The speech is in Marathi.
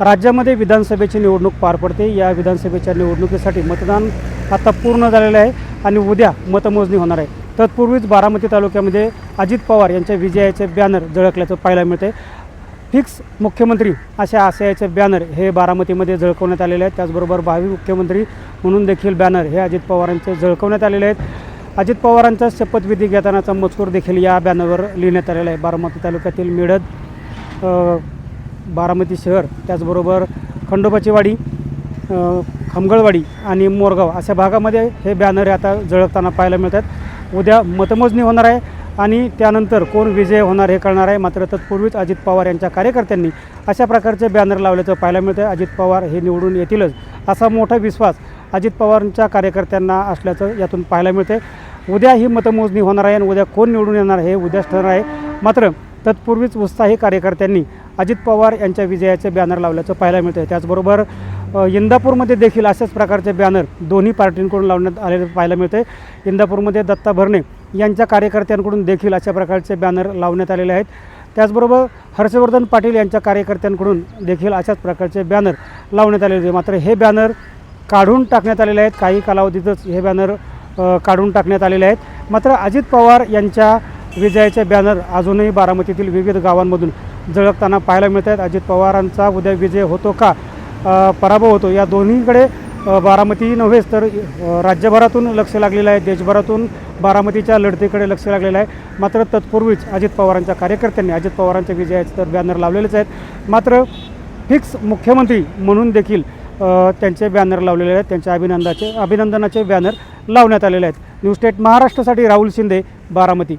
राज्यामध्ये विधानसभेची निवडणूक पार पडते. या विधानसभेच्या निवडणुकीसाठी मतदान आता पूर्ण झालेलं आहे आणि उद्या मतमोजणी होणार आहे. तत्पूर्वीच बारामती तालुक्यामध्ये अजित पवार यांच्या विजयाचे बॅनर झळकल्याचं पाहायला मिळते फिक्स मुख्यमंत्री अशा आशयाचे बॅनर हे बारामतीमध्ये झळकवण्यात आलेले आहेत. त्याचबरोबर भावी मुख्यमंत्री म्हणून देखील बॅनर हे अजित पवारांचे झळकवण्यात आलेले आहेत. अजित पवारांचा शपथविधी घेतानाचा मजकूर देखील या बॅनरवर लिहिण्यात आलेला आहे. बारामती तालुक्यातील मिळत बारामती शहर त्याचबरोबर खंडोबाची वाडी खमगळवाडी आणि मोरगाव अशा भागामध्ये हे बॅनर आता झळकताना पाहायला मिळतात. उद्या मतमोजणी होणार आहे आणि त्यानंतर कोण विजय होणार हे कळणार आहे. मात्र तत्पूर्वीच अजित पवार यांच्या कार्यकर्त्यांनी अशा प्रकारचे बॅनर लावल्याचं पाहायला मिळतं आहे अजित पवार हे निवडून येतीलच असा मोठा विश्वास अजित पवारांच्या कार्यकर्त्यांना असल्याचं यातून पाहायला मिळते उद्या ही मतमोजणी होणार आहे आणि उद्या कोण निवडून येणार हे उद्याच ठरणार आहे. मात्र तत्पूर्वीच उत्साही कार्यकर्त्यांनी अजित पवार यांच्या विजयाचे बॅनर लावल्याचं पाहायला मिळतं आहे त्याचबरोबर इंदापूरमध्ये देखील अशाच प्रकारचे बॅनर दोन्ही पार्टींकडून लावण्यात आलेले पाहायला मिळते इंदापूरमध्ये दत्ता भरणे यांच्या कार्यकर्त्यांकडून देखील अशा प्रकारचे बॅनर लावण्यात आलेले आहेत. त्याचबरोबर हर्षवर्धन पाटील यांच्या कार्यकर्त्यांकडून देखील अशाच प्रकारचे बॅनर लावण्यात आलेले आहेत. मात्र हे बॅनर काढून टाकण्यात आलेले आहेत. काही कालावधीतच हे बॅनर काढून टाकण्यात आलेले आहेत. मात्र अजित पवार यांच्या विजयाचे बॅनर अजूनही बारामतीतील विविध गावांमधून झळकताना पाहायला मिळत आहेत अजित पवारांचा उद्या विजय होतो का? पराभव होतो. या दोन्हीकडे बारामती नव्हेच तर राज्यभरातून लक्ष लागलेलं आहे. देशभरातून बारामतीच्या लढतीकडे लक्ष लागलेलं आहे. मात्र तत्पूर्वीच अजित पवारांच्या कार्यकर्त्यांनी अजित पवारांच्या विजयाचे तर बॅनर लावलेलेच आहेत. मात्र फिक्स मुख्यमंत्री म्हणून देखील त्यांचे बॅनर लावलेले आहेत. त्यांच्या अभिनंदाचे अभिनंदनाचे बॅनर लावण्यात आलेले आहेत. न्यूज स्टेट महाराष्ट्रासाठी राहुल शिंदे बारामती.